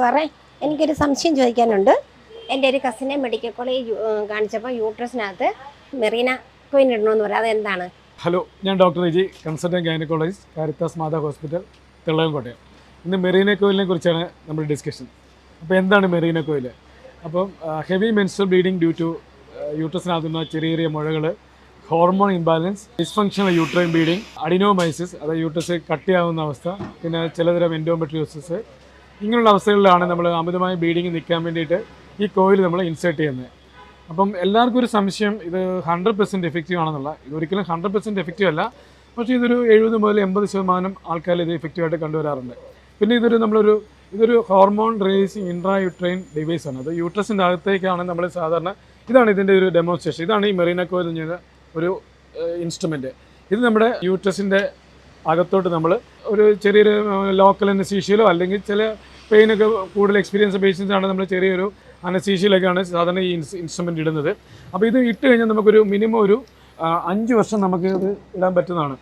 സാറേ എനിക്കൊരു സംശയം ചോദിക്കാനുണ്ട്. എന്റെ ഒരു കസിനെ മെഡിക്കൽ കോളേജ് കാണിച്ചപ്പോൾ യൂട്രസിനകത്ത് മെറീന കോയിൻ ഇടണമെന്ന് പറയാം അതെന്താണ്? ഹലോ ഞാൻ doctor Riji consultant gynaecologist Caritas Matha hospital തിളയം Kottayam ഇന്ന് മെറീന കോയിലിനെ കുറിച്ചാണ് നമ്മുടെ ഡിസ്കഷൻ അപ്പോൾ എന്താണ് മെറീന കോയിൽ അപ്പം heavy menstrual bleeding due to യൂട്രസിനകത്തുന്ന ചെറിയ ചെറിയ മുഴകൾ hormone imbalance dysfunctional uterine bleeding adenomyosis അതായത് യൂട്രസ് കട്ടിയാവുന്ന അവസ്ഥ പിന്നെ ചിലതരം എൻഡോമെട്രിയോസിസ് ഇങ്ങനെയുള്ള അവസ്ഥകളിലാണ് നമ്മൾ അമിതമായ ബീഡിങ് നിൽക്കാൻ വേണ്ടിയിട്ട് ഈ കോയിൽ നമ്മൾ ഇൻസേർട്ട് ചെയ്യുന്നത്. അപ്പം എല്ലാവർക്കും ഒരു സംശയം ഇത് ഹൺഡ്രഡ് പെർസെന്റ് എഫക്റ്റീവ് ആണെന്നുള്ള. ഇത് ഒരിക്കലും ഹൺഡ്രഡ് പെർസെന്റ് എഫക്റ്റീവ് അല്ല. പക്ഷേ ഇതൊരു എഴുപത് മുതൽ എൺപത് ശതമാനം ആൾക്കാർ ഇത് എഫക്റ്റീവായിട്ട് കണ്ടുവരാറുണ്ട്. പിന്നെ ഇതൊരു നമ്മളൊരു ഇതൊരു hormone releasing intra uterine device ആണ്. അത് യൂട്രസിന്റെ അകത്തേക്കാണ് നമ്മൾ സാധാരണ ഇതാണ് ഇതിന്റെ ഒരു ഡെമോൺസ്ട്രേഷൻ ഇതാണ് ഈ മെറീന കോയിൽ എന്ന് ഒരു ഇൻസ്ട്രുമെന്റ് ഇത് നമ്മുടെ യൂട്രസിന്റെ അകത്തോട്ട് നമ്മൾ ഒരു ചെറിയൊരു ലോക്കൽ അനസീഷ്യയിലോ അല്ലെങ്കിൽ ചില പെയിനൊക്കെ കൂടുതൽ എക്സ്പീരിയൻസ് പേഷ്യൻസ് ആണ് നമ്മൾ ചെറിയൊരു അനസീഷ്യയിലൊക്കെയാണ് സാധാരണ ഈ ഇൻസ്ട്രുമെന്റ് ഇടുന്നത്. അപ്പോൾ ഇത് ഇട്ട് കഴിഞ്ഞാൽ നമുക്കൊരു മിനിമം ഒരു അഞ്ച് വർഷം നമുക്ക് ഇത് ഇടാൻ പറ്റുന്നതാണ്.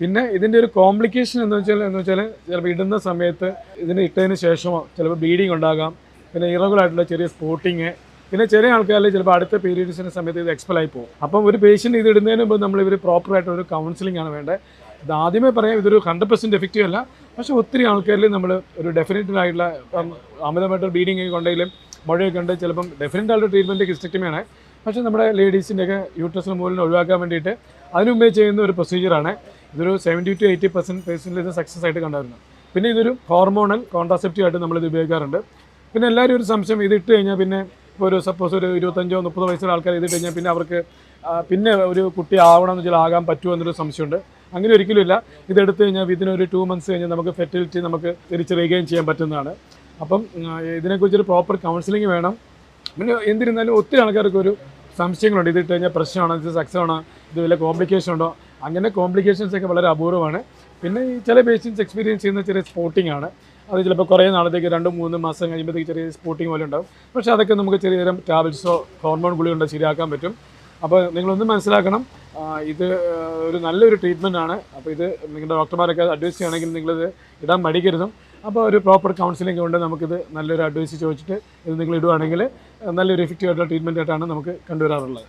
പിന്നെ ഇതിന്റെ ഒരു കോംപ്ലിക്കേഷൻ എന്ന് വെച്ചാൽ എന്ന് വെച്ചാൽ ചിലപ്പോൾ ഇടുന്ന സമയത്ത് ഇതിന് ഇട്ടതിന് ശേഷമോ ചിലപ്പോൾ ബ്ലീഡിങ് ഉണ്ടാകാം. പിന്നെ ഇറഗുലർ ആയിട്ടുള്ള ചെറിയ സ്പോട്ടിങ് പിന്നെ ചില ആൾക്കാരിൽ ചിലപ്പോൾ അടുത്ത പീരീഡ്സിന്റെ സമയത്ത് ഇത് എക്സ്പെൽ ആയി പോകും. അപ്പം ഒരു പേഷ്യന്റ് ഇത് ഇടുന്നതിന് മുമ്പ് നമ്മൾ ഇവർ പ്രോപ്പറായിട്ട് ഒരു കൗൺസിലിംഗ് ആണ് വേണ്ടത്. ഇത് ആദ്യമേ പറയാം ഇതൊരു ഹൺഡ്രഡ് പെർസെന്റ് എഫക്റ്റീവ് അല്ല. പക്ഷേ ഒത്തിരി ആൾക്കാരിൽ നമ്മൾ ഒരു ഡെഫിനറ്റ് ആയിട്ടുള്ള അമിതമായിട്ട് ബ്ലീഡിങ് ഒക്കെ ഉണ്ടെങ്കിലും മുഴയൊക്കെ ഉണ്ട് ചിലപ്പം ഡെഫിനറ്റ് ആയിട്ടുള്ള ട്രീറ്റ്മെന്റ് ഹിസ്റ്റക്ടമിയാണ് പക്ഷേ നമ്മുടെ ലേഡീസിന്റെയൊക്കെ യൂട്രസിന് മുകളിൽ ഒഴിവാക്കാൻ വേണ്ടിയിട്ട് അതിനുമുമ്പേ ചെയ്യുന്ന ഒരു പ്രൊസീജിയറാണ് ഇതൊരു സെവന്റി ടു എയ്റ്റി പെർസെന്റ് പേഴ്സന്റിൽ ഇത് സക്സസ് ആയിട്ട് കണ്ടായിരുന്നു. പിന്നെ ഇതൊരു ഹോർമോണൽ കോൺട്രാസെപ്റ്റീവ് ആയിട്ട് നമ്മളിത് ഉപയോഗിക്കാറുണ്ട്. പിന്നെ എല്ലാവരും ഒരു സംശയം ഇത് ഇട്ട് കഴിഞ്ഞാൽ പിന്നെ ഇപ്പോൾ ഒരു സപ്പോസ് ഒരു ഇരുപത്തഞ്ചോ മുപ്പതോ വയസ്സുള്ള ആൾക്കാർ ഇത് കഴിഞ്ഞാൽ പിന്നെ അവർക്ക് പിന്നെ ഒരു കുട്ടി ആവണം എന്ന് വെച്ചാൽ ആകാൻ പറ്റുമോ എന്നൊരു സംശയമുണ്ട്. അങ്ങനെ ഒരിക്കലും ഇല്ല. ഇതെടുത്ത് കഴിഞ്ഞാൽ ഇതിനൊരു ടു മന്ത്സ് കഴിഞ്ഞാൽ നമുക്ക് ഫെർട്ടിലിറ്റി നമുക്ക് തിരിച്ച് റീഗെയിൻ ചെയ്യാൻ പറ്റുന്നതാണ്. അപ്പം ഇതിനെക്കുറിച്ചൊരു പ്രോപ്പർ കൗൺസിലിംഗ് വേണം. പിന്നെ എന്തിരുന്നാലും ഒത്തിരി ആൾക്കാർക്ക് ഒരു സംശയങ്ങളുണ്ട്. ഇതിട്ട് കഴിഞ്ഞാൽ പ്രശ്നമാണോ? ഇത് സക്സസ് ആണോ? ഇത് വല്ല കോംപ്ലിക്കേഷൻ ഉണ്ടോ? അങ്ങനെ കോംപ്ലിക്കേഷൻസ് ഒക്കെ വളരെ അപൂർവമാണ്. പിന്നെ ഈ ചില പേഷ്യൻസ് എക്സ്പീരിയൻസ് ചെയ്യുന്ന ചെറിയ സ്പോട്ടിംഗ് ആണ്. അത് ചിലപ്പോൾ കുറേ നാളത്തേക്ക് രണ്ടും മൂന്ന് മാസം കഴിയുമ്പോഴത്തേക്ക് ചെറിയ സ്പോട്ടിംഗ് പോലെ ഉണ്ടാവും. പക്ഷേ അതൊക്കെ നമുക്ക് ചെറിയ തരം ടാബ്ലറ്റ്സോ ഹോർമോൺ ഗുളികളുണ്ടോ ശരിയാക്കാൻ പറ്റും? അപ്പോൾ നിങ്ങളൊന്ന് മനസ്സിലാക്കണം. ഇത് ഒരു നല്ലൊരു ട്രീറ്റ്മെന്റ് ആണ്. അപ്പോൾ ഇത് നിങ്ങളുടെ ഡോക്ടർമാരൊക്കെ അഡ്വൈസ് ചെയ്യുകയാണെങ്കിൽ നിങ്ങളിത് ഇടാൻ മടിക്കരുതും. അപ്പോൾ ഒരു പ്രോപ്പർ കൗൺസിലിംഗ് കൊണ്ട് നമുക്കിത് നല്ലൊരു അഡ്വൈസ് ചോദിച്ചിട്ട് ഇത് നിങ്ങൾ ഇടുവാണെങ്കിൽ നല്ലൊരു എഫക്റ്റീവ് ആയിട്ടുള്ള ട്രീറ്റ്മെന്റ് ആയിട്ടാണ് നമുക്ക് കണ്ടുവരാറുള്ളത്.